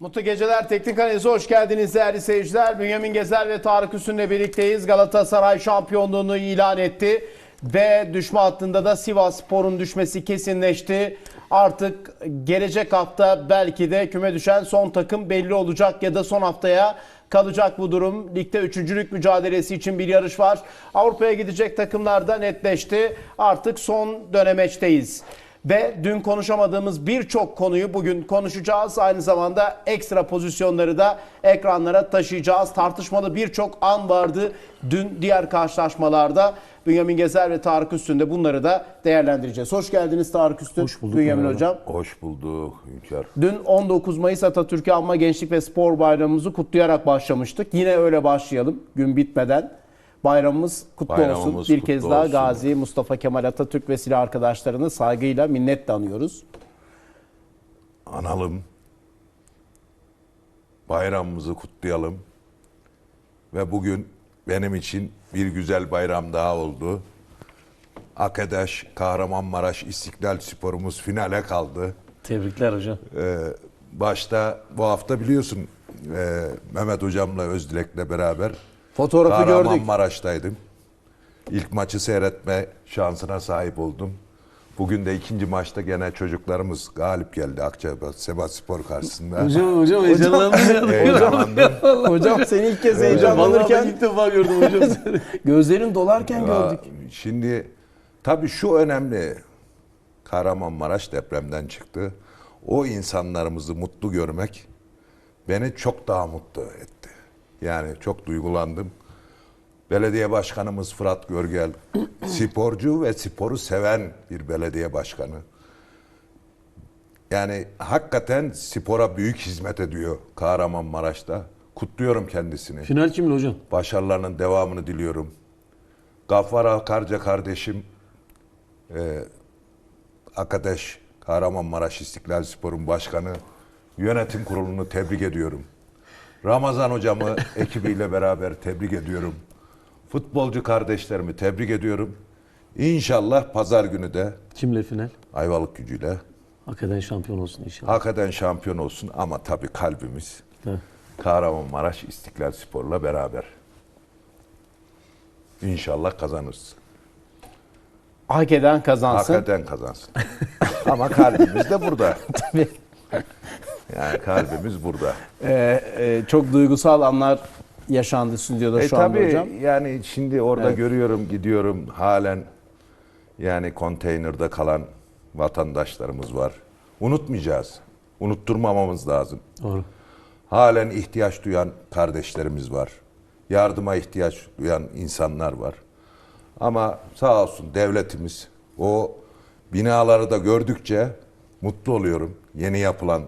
Mutlu geceler Teknik Analiz'e hoş geldiniz değerli seyirciler. Bünyamin Gezer ve Tarık Üstün'le birlikteyiz. Galatasaray şampiyonluğunu ilan etti. Ve düşme hattında da Sivas Spor'un düşmesi kesinleşti. Artık gelecek hafta belki de küme düşen son takım belli olacak ya da son haftaya kalacak bu durum. Ligde üçüncülük mücadelesi için bir yarış var. Avrupa'ya gidecek takımlar da netleşti. Artık son dönemeçteyiz. Ve dün konuşamadığımız birçok konuyu bugün konuşacağız. Aynı zamanda ekstra pozisyonları da ekranlara taşıyacağız. Tartışmalı birçok an vardı dün diğer karşılaşmalarda. Bünyamin Gezer ve Tarık Üstün de bunları da değerlendireceğiz. Hoş geldiniz Tarık Üstün. Hoş bulduk Bünyamin merhaba. Hocam. Hoş bulduk Hünkar. Dün 19 Mayıs Atatürk'ü Anma Gençlik ve Spor Bayramımızı kutlayarak başlamıştık. Yine öyle başlayalım gün bitmeden. Bayramımız kutlu Bayramımız olsun. Bir kutlu kez daha olsun. Gazi Mustafa Kemal Atatürk ve silah arkadaşlarını saygıyla minnetle anıyoruz. Analım. Bayramımızı kutlayalım. Ve bugün benim için bir güzel bayram daha oldu. Arkadaş Kahramanmaraş İstiklal Sporumuz finale kaldı. Tebrikler hocam. Ee, başta bu hafta biliyorsun e, Mehmet Hocam'la Özdilek'le beraber Fotoğrafı gördük. Kahramanmaraş'taydım. İlk maçı seyretme şansına sahip oldum. Bugün de ikinci maçta gene çocuklarımız galip geldi Akçabat Sebat Spor karşısında. Hocam hocam heyecanlandım ya. Heyecanlandım. Hocam seni ilk kez heyecanlanırken ilk defa gördüm hocam. gözlerin dolarken Ya, gördük. Şimdi tabii şu önemli. Kahramanmaraş depremden çıktı. O insanlarımızı mutlu görmek beni çok daha mutlu etti. Yani çok duygulandım. Belediye başkanımız Fırat Görgel, sporcu ve sporu seven bir belediye başkanı. Yani hakikaten spora büyük hizmet ediyor Kahramanmaraş'ta. Kutluyorum kendisini. Final kimin hocam? Başarılarının devamını diliyorum. Gaffar Alkarca kardeşim, e, arkadaş Kahramanmaraş İstiklal Spor'un başkanı, yönetim kurulunu tebrik ediyorum. Ramazan hocamı ekibiyle beraber tebrik ediyorum. Futbolcu kardeşlerimi tebrik ediyorum. İnşallah pazar günü de Kimle final? Ayvalık gücüyle Hakikaten şampiyon olsun inşallah. hakikaten şampiyon olsun ama tabii kalbimiz Evet. Kahramanmaraş İstiklal Spor'la beraber. İnşallah kazanırız. Hak eden kazansın. Hakikaten kazansın. Ama kalbimiz de burada. Tabii. Yani kalbimiz burada. Ee, e, çok duygusal anlar yaşandı stüdyoda E şu anda tabii hocam. yani şimdi orada Evet. görüyorum gidiyorum halen yani konteynerde kalan vatandaşlarımız var. Unutmayacağız. Unutturmamamız lazım. Doğru. Halen ihtiyaç duyan kardeşlerimiz var. Yardıma ihtiyaç duyan insanlar var. Ama sağ olsun devletimiz o binaları da gördükçe mutlu oluyorum. Yeni yapılan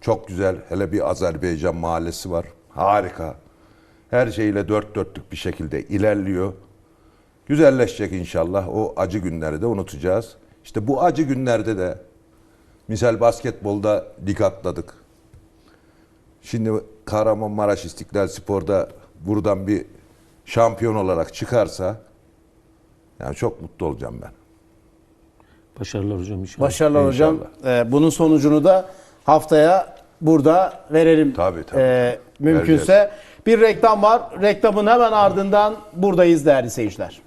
çok güzel hele bir Azerbaycan mahallesi var. Harika. Her şeyle dört dörtlük bir şekilde ilerliyor. Güzelleşecek inşallah. O acı günleri de unutacağız. İşte bu acı günlerde de misal basketbolda lig atladık. Şimdi Kahramanmaraş İstiklal Spor'da buradan bir şampiyon olarak çıkarsa yani çok mutlu olacağım ben. Başarılar hocam inşallah. Başarılar hocam. İnşallah. Ee, bunun sonucunu da haftaya burada verelim. Tabii, tabii. Ee, mümkünse. Vereceğiz. Bir reklam var. Reklamın hemen ardından buradayız değerli seyirciler.